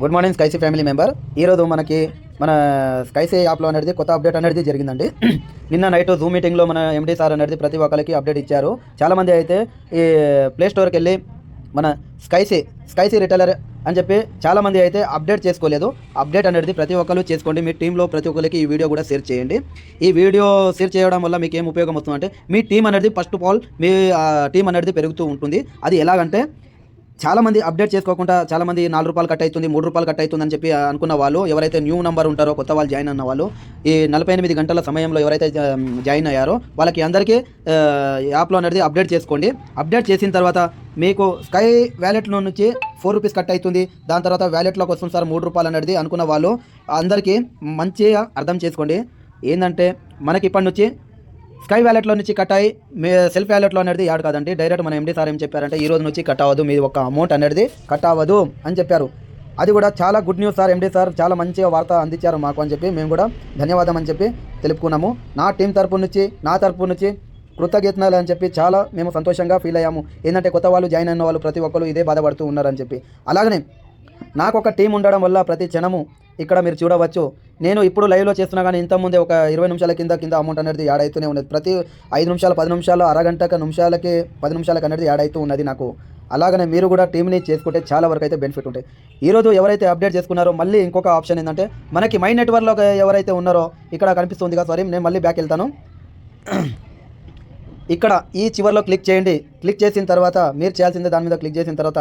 Good morning స్కైసీ family member. ఈరోజు మనకి మన స్కైసీ యాప్లో అనేది కొత్త అప్డేట్ అనేది జరిగిందండి. నిన్న నైట్ జూమ్ మీటింగ్లో మన ఎండీ సార్ అనేది ప్రతి ఒక్కరికి అప్డేట్ ఇచ్చారు. చాలామంది అయితే ఈ ప్లే స్టోర్కి వెళ్ళి మన స్కైసీ స్కైసీ రిటైలర్ అని చెప్పి చాలామంది అయితే అప్డేట్ చేసుకోలేదు. అప్డేట్ అనేది ప్రతి ఒక్కరు చేసుకోండి. మీ టీంలో ప్రతి ఒక్కరికి ఈ వీడియో కూడా షేర్ చేయండి. ఈ వీడియో షేర్ చేయడం వల్ల మీకు ఏం ఉపయోగం వస్తుందంటే మీ టీం అనేది ఫస్ట్ ఆఫ్ ఆల్ మీ టీం అనేది పెరుగుతూ ఉంటుంది. అది ఎలాగంటే చాలామంది అప్డేట్ చేసుకోకుండా చాలామంది నాలుగు రూపాయలు కట్ అవుతుంది మూడు రూపాయలు కట్ అవుతుంది అని చెప్పి అనుకున్న వాళ్ళు ఎవరైతే న్యూ నంబర్ ఉంటారో కొత్త వాళ్ళు జాయిన్ అన్న వాళ్ళు ఈ నలభై ఎనిమిది గంటల సమయంలో ఎవరైతే జాయిన్ అయ్యారో వాళ్ళకి అందరికీ యాప్లో అనేది అప్డేట్ చేసుకోండి. అప్డేట్ చేసిన తర్వాత మీకు స్కై వ్యాలెట్లో నుంచి ఫోర్ రూపీస్ కట్ అవుతుంది. దాని తర్వాత వ్యాలెట్లోకి వస్తుంది సార్ మూడు రూపాయలు అనేది అనుకున్న వాళ్ళు అందరికీ మంచిగా అర్థం చేసుకోండి. ఏంటంటే మనకి ఇప్పటి నుంచి స్కై వ్యాలెట్లో నుంచి కట్ అయ్యి మీ సెల్ఫ్ వ్యాలెట్లో అనేది యాడ్ కాదండి. డైరెక్ట్ మన ఎండి సార్ ఏం చెప్పారంటే ఈ రోజు నుంచి కట్ అవ్వదు మీ ఒక అమౌంట్ అనేది కట్ అవ్వదు అని చెప్పారు. అది కూడా చాలా good news sir MD sir చాలా మంచిగా వార్త అందించారు మాకు అని చెప్పి మేము కూడా ధన్యవాదం అని చెప్పి తెలుపుకున్నాము. నా టీం తరపు నుంచి నా తరపు నుంచి కృతజ్ఞతలు అని చెప్పి చాలా మేము సంతోషంగా ఫీల్ అయ్యాము. ఏంటంటే కొత్త వాళ్ళు జాయిన్ అయిన వాళ్ళు ప్రతి ఒక్కరు ఇదే బాధపడుతూ ఉన్నారని చెప్పి. అలాగనే నాకు ఒక టీం ఉండడం వల్ల ప్రతి క్షణము ఇక్కడ మీరు చూడవచ్చు. నేను ఇప్పుడు లైవ్లో చేస్తున్నా కానీ ఇంతకుముందే ఒక ఇరవై నిమిషాల కింద కింద అమౌంట్ అనేది యాడ్ అవుతూనే ఉన్నది. ప్రతి ఐదు నిమిషాలు పది నిమిషాలు అరగంటకి నిమిషాలకి పది నిమిషాలకు అనేది యాడ్ అవుతూ ఉన్నది నాకు. అలాగనే మీరు కూడా టీంని చేసుకుంటే చాలా వరకు అయితే బెనిఫిట్ ఉంటాయి. ఈరోజు ఎవరైతే అప్డేట్ చేసుకున్నారో మళ్ళీ ఇంకొక ఆప్షన్ ఏంటంటే మనకి మై నెట్వర్క్లో ఎవరైతే ఉన్నారో ఇక్కడ కనిపిస్తుంది కదా సారీ నేను మళ్ళీ బ్యాక్ వెళ్తాను. ఇక్కడ ఈ చివర్లో క్లిక్ చేయండి. క్లిక్ చేసిన తర్వాత మీరు చేయాల్సిందే దాని మీద క్లిక్ చేసిన తర్వాత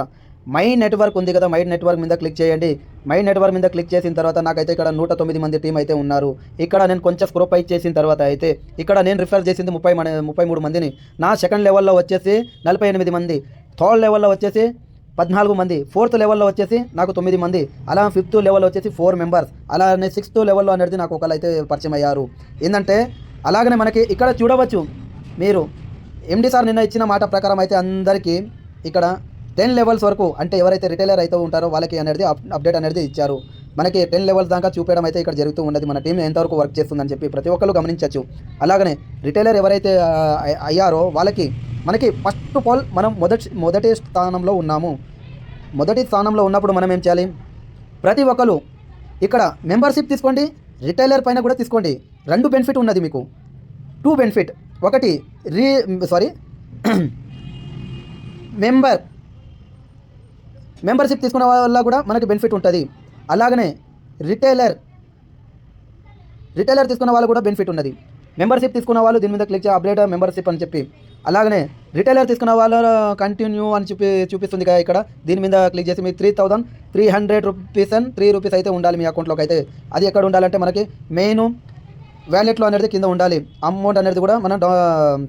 మై నెట్వర్క్ ఉంది కదా మై నెట్వర్క్ మీద క్లిక్ చేయండి. మై నెట్వర్క్ మీద క్లిక్ చేసిన తర్వాత నాకైతే ఇక్కడ నూట తొమ్మిది మంది టీం అయితే ఉన్నారు. ఇక్కడ నేను కొంచెం స్క్రోప్ పై చేసిన తర్వాత అయితే ఇక్కడ నేను రిఫర్ చేసింది ముప్పై ముప్పై మూడు మందిని. నా సెకండ్ లెవెల్లో వచ్చేసి నలభై ఎనిమిది మంది. థర్డ్ లెవెల్లో వచ్చేసి పద్నాలుగు మంది. ఫోర్త్ లెవెల్లో వచ్చేసి నాకు తొమ్మిది మంది. అలా ఫిఫ్త్ లెవెల్లో వచ్చేసి ఫోర్ మెంబర్స్ అలానే సిక్స్త్ లెవెల్లో అనేది నాకు ఒకళ్ళు అయితే పరిచయం అయ్యారు. ఏంటంటే అలాగనే మనకి ఇక్కడ చూడవచ్చు మీరు. ఎండి సార్ నిన్న ఇచ్చిన మాట ప్రకారం అయితే అందరికీ ఇక్కడ టెన్ లెవెల్స్ వరకు అంటే ఎవరైతే రిటైలర్ అయితే ఉంటారో వాళ్ళకి అనేది అప్ అప్డేట్ అనేది ఇచ్చారు. మనకి టెన్ లెవెల్స్ దాకా చూపించడం అయితే ఇక్కడ జరుగుతూ ఉన్నది. మన టీం ఎంతవరకు వర్క్ చేస్తుందని చెప్పి ప్రతి ఒక్కరు గమనించవచ్చు అలాగనే రిటైలర్ ఎవరైతే అయ్యారో వాళ్ళకి మనకి ఫస్ట్ ఆఫ్ ఆల్ మనం మొదటి మొదటి స్థానంలో ఉన్నాము. మొదటి స్థానంలో ఉన్నప్పుడు మనం ఏం చేయాలి? ప్రతి ఒక్కరు ఇక్కడ మెంబర్షిప్ తీసుకోండి రిటైలర్ పైన కూడా తీసుకోండి. రెండు బెనిఫిట్ ఉన్నది మీకు. Two benefit. ఒకటి రీ సారీ మెంబర్ మెంబర్షిప్ తీసుకున్న వల్ల కూడా మనకి బెనిఫిట్ ఉంటుంది. అలాగనే రిటైలర్ రిటైలర్ తీసుకున్న వాళ్ళు కూడా బెనిఫిట్ ఉన్నది. మెంబర్షిప్ తీసుకున్న వాళ్ళు దీని మీద క్లిక్ చేయ అప్డేట్ మెంబర్షిప్ అని చెప్పి. అలాగనే రిటైలర్ తీసుకున్న వాళ్ళు కంటిన్యూ అని చూపి చూపిస్తుంది కదా ఇక్కడ. దీని మీద క్లిక్ చేసి మీ three thousand three hundred rupees and three rupees అయితే ఉండాలి మీ అకౌంట్లోకి అయితే అది ఎక్కడ ఉండాలంటే మనకి మెయిన్ వ్యాలెట్లో అనేది కింద ఉండాలి. అమౌంట్ అనేది కూడా మనం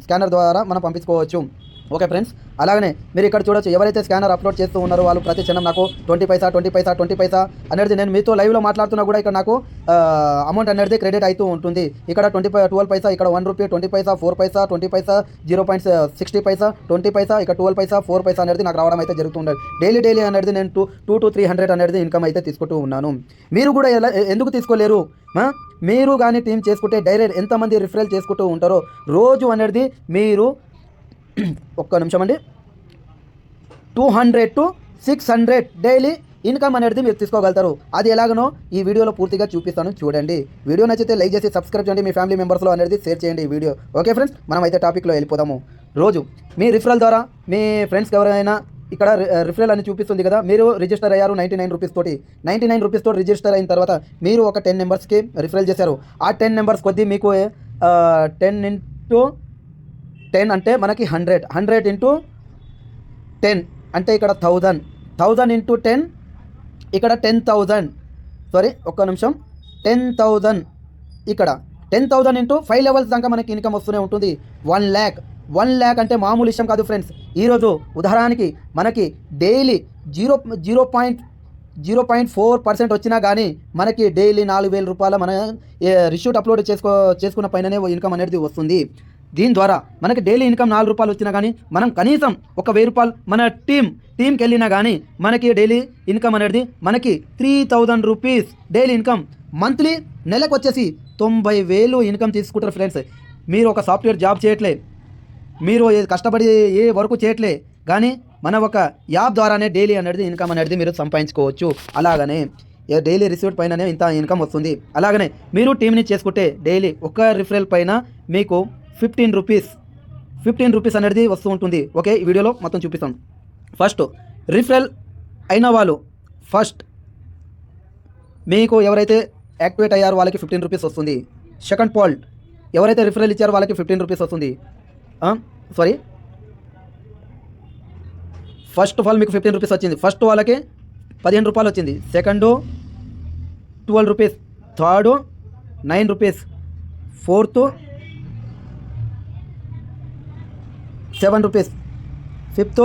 స్కానర్ ద్వారా మనం పంపించుకోవచ్చు. Okay friends? అలాగనే మీరు ఇక్కడ చూడొచ్చు ఎవరైతే స్కానర్ అప్లోడ్ చేస్తూ ఉన్నారో వాళ్ళు ప్రతి క్షణం నాకు twenty paisa twenty paisa twenty paisa అనేది నేను మీతో లైవ్లో మాట్లాడుతున్నా కూడా ఇక్కడ నాకు అమౌంట్ అనేది క్రెడిట్ అవుతూ ఉంటుంది. ఇక్కడ ట్వంటీ పై ట్వెల్వ్ పైసా ఇక్కడ one rupee twenty paisa four paisa twenty paisa zero point sixty paisa twenty paisa ఇక్కడ ట్వెల్వ్ పైసా ఫోర్ పైసా అనేది నాకు రావడం అయితే జరుగుతుండదు డైలీ డైలీ అనేది నేను two two to three hundred అనేది ఇన్కమ్ అయితే తీసుకుంటూ ఉన్నాను. మీరు కూడా ఎలా ఎందుకు తీసుకోలేరు? మీరు కానీ టీం చేసుకుంటే డైరెక్ట్ ఎంతమంది రిఫరల్ చేసుకుంటూ ఉంటారో రోజు అనేది మీరు ఒక్క నిమిషం అండి. Two hundred to six hundred daily income అనేది మీరు తీసుకోగలుగుతారు. అది ఎలాగనో ఈ వీడియోలో పూర్తిగా చూపిస్తాను చూడండి. వీడియో నచ్చితే లైక్ చేసి సబ్స్క్రైబ్ చేయండి మీ ఫ్యామిలీ మెంబర్స్లో అనేది షేర్ చేయండి ఈ వీడియో. ఓకే ఫ్రెండ్స్ మనం అయితే టాపిక్లో వెళ్ళిపోదాము. రోజు మీ రిఫరల్ ద్వారా మీ ఫ్రెండ్స్కి ఎవరైనా ఇక్కడ రిఫరల్ అని చూపిస్తుంది కదా మీరు రిజిస్టర్ అయ్యారు నైంటీ నైన్ రూపీస్ తోటి. నైంటీ నైన్ రూపీస్ తోటి రిజిస్టర్ అయిన తర్వాత మీరు ఒక టెన్ నెంబర్స్కి రిఫరల్ చేశారు. ఆ టెన్ నెంబర్స్ కొద్దీ మీకు టెన్ ఇంటూ టెన్ అంటే మనకి హండ్రెడ్. హండ్రెడ్ ఇంటూ టెన్ అంటే ఇక్కడ థౌజండ్. థౌజండ్ ఇంటూ టెన్ ఇక్కడ టెన్ థౌజండ్. సారీ ఒక్క నిమిషం. టెన్ థౌజండ్ ఇక్కడ. Ten thousand into five levels దాకా మనకి ఇన్కమ్ వస్తూనే ఉంటుంది. వన్ ల్యాక్. వన్ ల్యాక్ అంటే మామూలు విషయం కాదు ఫ్రెండ్స్. ఈరోజు ఉదాహరణకి మనకి daily zero zero point zero point four percent వచ్చినా కానీ మనకి డైలీ నాలుగు వేల రూపాయల మన రిష్యూట్ అప్లోడ్ చేసుకో చేసుకున్న పైననే ఇన్కమ్ అనేది వస్తుంది. దీని ద్వారా మనకి డైలీ ఇన్కమ్ నాలుగు రూపాయలు వచ్చినా కానీ మనం కనీసం ఒక వెయ్యి రూపాయలు మన టీం టీంకి వెళ్ళినా కానీ మనకి డైలీ ఇన్కమ్ అనేది మనకి three thousand rupees daily income monthly నెలకు వచ్చేసి తొంభై వేలు ఇన్కమ్ తీసుకుంటారు ఫ్రెండ్స్ మీరు ఒక సాఫ్ట్వేర్ జాబ్ చేయట్లే. మీరు కష్టపడి ఏ వరకు చేయట్లే. కానీ మన ఒక యాప్ ద్వారానే డైలీ అనేది ఇన్కమ్ అనేది మీరు సంపాదించుకోవచ్చు. అలాగనే డైలీ రిసీవ్డ్ పైననే ఇంత ఇన్కమ్ వస్తుంది. అలాగనే మీరు టీంని చేసుకుంటే డైలీ ఒక రిఫరల్ పైన మీకు ఫిఫ్టీన్ రూపీస్ ఫిఫ్టీన్ రూపీస్ అనేది వస్తూ ఉంటుంది. ఓకే ఈ వీడియోలో మొత్తం చూపిస్తాం ఫస్ట్ రిఫరల్ అయిన వాళ్ళు ఫస్ట్ మీకు ఎవరైతే యాక్టివేట్ అయ్యారు వాళ్ళకి ఫిఫ్టీన్ రూపీస్ వస్తుంది. సెకండ్ పాయింట్ ఎవరైతే రిఫరల్ ఇచ్చారో వాళ్ళకి ఫిఫ్టీన్ రూపీస్ వస్తుంది. సారీ ఫస్ట్ ఆఫ్ ఆల్ మీకు ఫిఫ్టీన్ రూపీస్ వచ్చింది. ఫస్ట్ వాళ్ళకి పదిహేను రూపాయలు వచ్చింది. Second twelve rupees third nine rupees fourth seven rupees. Fifth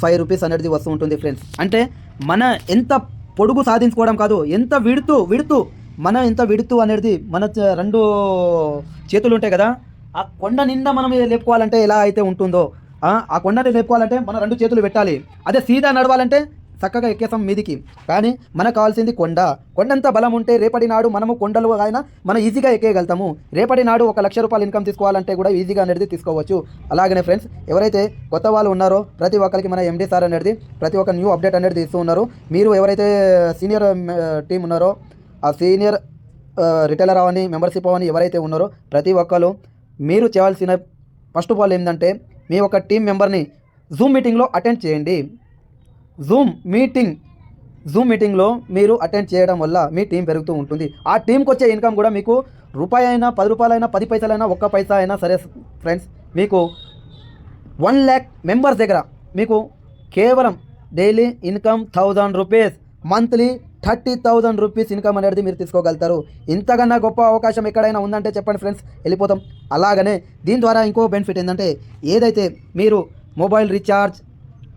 five rupees అనేది వస్తూ ఉంటుంది ఫ్రెండ్స్. అంటే మన ఎంత పొడుగు సాధించుకోవడం కాదు ఎంత విడుతూ విడుతూ మనం ఎంత విడుతూ అనేది మన రెండు చేతులు ఉంటాయి కదా ఆ కొండ నిండా మనం లేపుకోవాలంటే ఎలా అయితే ఉంటుందో ఆ ఆ కొండని లేపుకోవాలంటే మన రెండు చేతులు పెట్టాలి. అదే సీదా నడవాలంటే చక్కగా ఎక్కేసాం మీదికి. కానీ మనకు కావాల్సింది కొండ. కొండంత బలం ఉంటే రేపటి నాడు మనము కొండలు అయినా మనం ఈజీగా ఎక్కేయగలుగుతాము. రేపటి నాడు ఒక లక్ష రూపాయలు ఇన్కమ్ తీసుకోవాలంటే కూడా ఈజీగా అనేది తీసుకోవచ్చు. అలాగనే ఫ్రెండ్స్ ఎవరైతే కొత్త వాళ్ళు ఉన్నారో ప్రతి ఒక్కరికి మన ఎండి సార్ అనేది ప్రతి ఒక్క న్యూ అప్డేట్ అనేది ఇస్తూ ఉన్నారు. మీరు ఎవరైతే సీనియర్ టీం ఉన్నారో ఆ సీనియర్ రిటైలర్ అవని మెంబర్షిప్ అవని ఎవరైతే ఉన్నారో ప్రతి ఒక్కరు మీరు చేయాల్సిన ఫస్ట్ ఆఫ్ ఆల్ ఏంటంటే మీ ఒక టీం మెంబర్ని జూమ్ మీటింగ్లో అటెండ్ చేయండి. జూమ్ మీటింగ్ జూమ్ మీటింగ్లో మీరు అటెండ్ చేయడం వల్ల మీ టీం పెరుగుతూ ఉంటుంది. ఆ టీంకి వచ్చే ఇన్కమ్ కూడా మీకు రూపాయి అయినా పది రూపాయలైనా పది పైసలైనా ఒక్క పైసా అయినా సరే ఫ్రెండ్స్ మీకు వన్ ల్యాక్ మెంబర్స్ దగ్గర మీకు కేవలం daily income thousand rupees monthly thirty thousand rupees income అనేది మీరు తీసుకోగలుగుతారు. ఇంతకన్నా గొప్ప అవకాశం ఎక్కడైనా ఉందంటే చెప్పండి ఫ్రెండ్స్ వెళ్ళిపోతాం. అలాగనే దీని ద్వారా ఇంకో బెనిఫిట్ ఏంటంటే ఏదైతే మీరు mobile recharge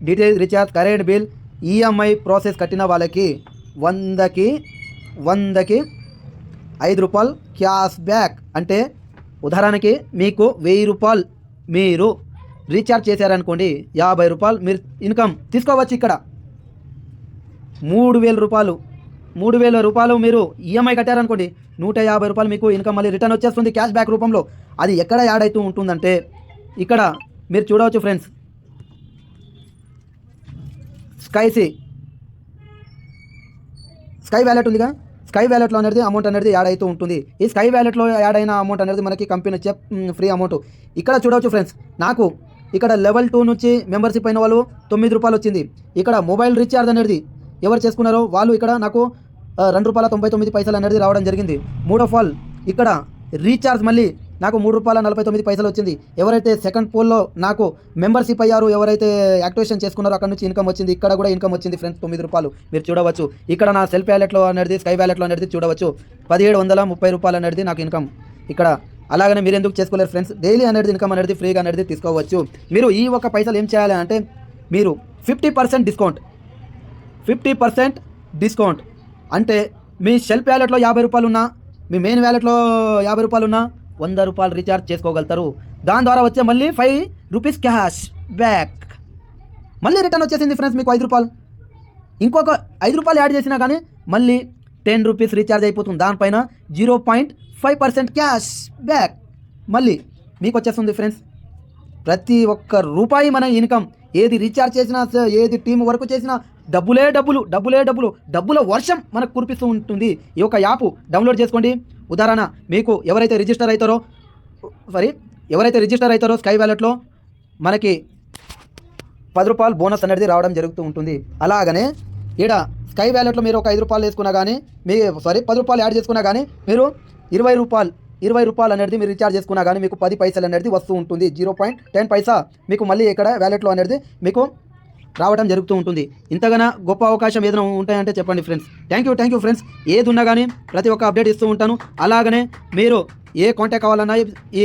detail recharge current bill EMI process కట్టిన వాళ్ళకి వందకి వందకి ఐదు రూపాయలు క్యాష్ బ్యాక్. అంటే ఉదాహరణకి మీకు వెయ్యి రూపాయలు మీరు రీఛార్జ్ చేశారనుకోండి యాభై రూపాయలు మీరు ఇన్కమ్ తీసుకోవచ్చు ఇక్కడ. మూడు వేల రూపాయలు మూడు వేల రూపాయలు మీరు ఈఎంఐ కట్టారనుకోండి నూట యాభై రూపాయలు మీకు ఇన్కమ్ మళ్ళీ రిటర్న్ వచ్చేస్తుంది క్యాష్ బ్యాక్ రూపంలో. అది ఎక్కడ యాడ్ అవుతూ ఉంటుందంటే ఇక్కడ మీరు చూడవచ్చు ఫ్రెండ్స్ స్కైసీ స్కై వ్యాలెట్ ఉందిగా? స్కై వ్యాలెట్లో అనేది అమౌంట్ అనేది యాడ్ అవుతూ ఉంటుంది. ఈ స్కై వ్యాలెట్లో యాడ్ అయిన అమౌంట్ అనేది మనకి కంపెనీ వచ్చే ఫ్రీ అమౌంట్ ఇక్కడ చూడవచ్చు ఫ్రెండ్స్ నాకు ఇక్కడ లెవెల్ టూ నుంచి మెంబర్షిప్ అయిన వాళ్ళు తొమ్మిది రూపాయలు వచ్చింది. ఇక్కడ మొబైల్ రీఛార్జ్ అనేది ఎవరు చేసుకున్నారో వాళ్ళు ఇక్కడ నాకు రెండు రూపాయల తొంభై తొమ్మిది పైసలు అనేది రావడం జరిగింది. మూడో ఆఫ్ ఆల్ ఇక్కడ రీఛార్జ్ మళ్ళీ నాకు మూడు రూపాయల నలభై తొమ్మిది పైసలు వచ్చింది. ఎవరైతే సెకండ్ పోల్లో నాకు మెంబర్షిప్ అయ్యారు ఎవరైతే యాక్టివేషన్ చేసుకున్నారో అక్కడ నుంచి ఇన్కమ్ వచ్చింది. ఇక్కడ కూడా ఇన్కమ్ వచ్చింది ఫ్రెండ్స్ తొమ్మిది రూపాయలు. మీరు చూడవచ్చు. ఇక్కడ నా సెల్ఫ్ వ్యాలెట్లో అనేది స్కై వ్యాలెట్లో అనేది చూడవచ్చు. పదిహేడు వందల ముప్పై రూపాయలు అనేది నాకు ఇన్కమ్ ఇక్కడ అలాగనే మీరు ఎందుకు చేసుకోలేరు ఫ్రెండ్స్ డైలీ అనేది ఇన్కమ్ అనేది ఫ్రీగా అనేది తీసుకోవచ్చు. మీరు ఈ ఒక పైసలు ఏం చేయాలి అంటే మీరు fifty percent discount fifty percent discount అంటే మీ సెల్ఫ్ వ్యాలెట్లో యాభై రూపాయలు ఉన్నా మీ మెయిన్ వ్యాలెట్లో యాభై రూపాయలు ఉన్నా వంద రూపాయలు రీఛార్జ్ చేసుకోగలుగుతారు. దాని ద్వారా వచ్చే మళ్ళీ ఫైవ్ రూపీస్ క్యాష్ బ్యాక్ మళ్ళీ రిటర్న్ వచ్చేసింది ఫ్రెండ్స్ మీకు ఐదు రూపాయలు. ఇంకొక ఐదు రూపాయలు యాడ్ చేసినా కానీ మళ్ళీ టెన్ రూపీస్ రీఛార్జ్ అయిపోతుంది. దానిపైన zero point five percent cash back మళ్ళీ మీకు వచ్చేస్తుంది ఫ్రెండ్స్ ప్రతి ఒక్క రూపాయి మన ఇన్కమ్ ఏది రీఛార్జ్ చేసినా ఏది టీం వర్క్ చేసినా డబ్బులే డబ్బులు డబ్బులే డబ్బులు డబ్బుల వర్షం మనకు కురిపిస్తూ ఉంటుంది. ఈ యొక్క యాప్ డౌన్లోడ్ చేసుకోండి. ఉదాహరణ మీకు ఎవరైతే రిజిస్టర్ అవుతారో సారీ ఎవరైతే రిజిస్టర్ అవుతారో స్కై వ్యాలెట్లో మనకి పది రూపాయలు బోనస్ అనేది రావడం జరుగుతూ ఉంటుంది. అలాగనే ఈడ స్కై వ్యాలెట్లో మీరు ఒక ఐదు రూపాయలు వేసుకున్నా కానీ మీ సారీ పది రూపాయలు యాడ్ చేసుకున్నా కానీ మీరు ఇరవై రూపాయలు ఇరవై రూపాయలు అనేది మీరు రీఛార్జ్ చేసుకున్నా కానీ మీకు పది పైసలు అనేది వస్తూ ఉంటుంది. జీరో పాయింట్ టెన్ పైసా మీకు మళ్ళీ ఇక్కడ వ్యాలెట్లో అనేది మీకు రావడం జరుగుతూ ఉంటుంది. ఇంతగానో గొప్ప అవకాశం ఏదైనా ఉంటాయంటే చెప్పండి friends thank you thank you friends ఏది ఉన్నా కానీ ప్రతి ఒక్క అప్డేట్ ఇస్తూ ఉంటాను. అలాగనే మీరు ఏ కాంటాక్ట్ కావాలన్నా ఈ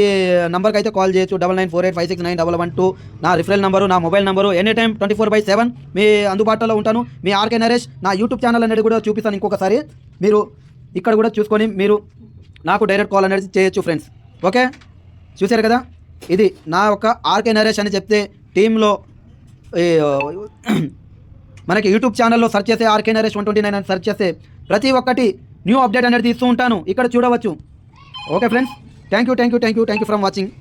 నెంబర్కి అయితే కాల్ చేయొచ్చు. Double nine four eight five six nine double one two నా రిఫరల్ నెంబరు నా mobile number any time twenty four by seven మీ అందుబాటులో ఉంటాను. మీ ఆర్కే నరేష్ నా యూట్యూబ్ ఛానల్ అనేది కూడా చూపిస్తాను ఇంకొకసారి. మీరు ఇక్కడ కూడా చూసుకొని మీరు నాకు డైరెక్ట్ కాల్ అనేది చేయొచ్చు ఫ్రెండ్స్ ఓకే చూశారు కదా? ఇది నా యొక్క ఆర్కే నరేష్ అని చెప్తే టీంలో మనకి యూట్యూబ్ ఛానల్లో సెర్చ్ చేసే RK Naresh one twenty nine అని సెర్చ్ చేస్తే ప్రతి ఒక్కటి న్యూ అప్డేట్ అనేది ఇస్తూ ఉంటాను. ఇక్కడ చూడవచ్చు. Okay friends. Thank you thank you thank you thank you from watching.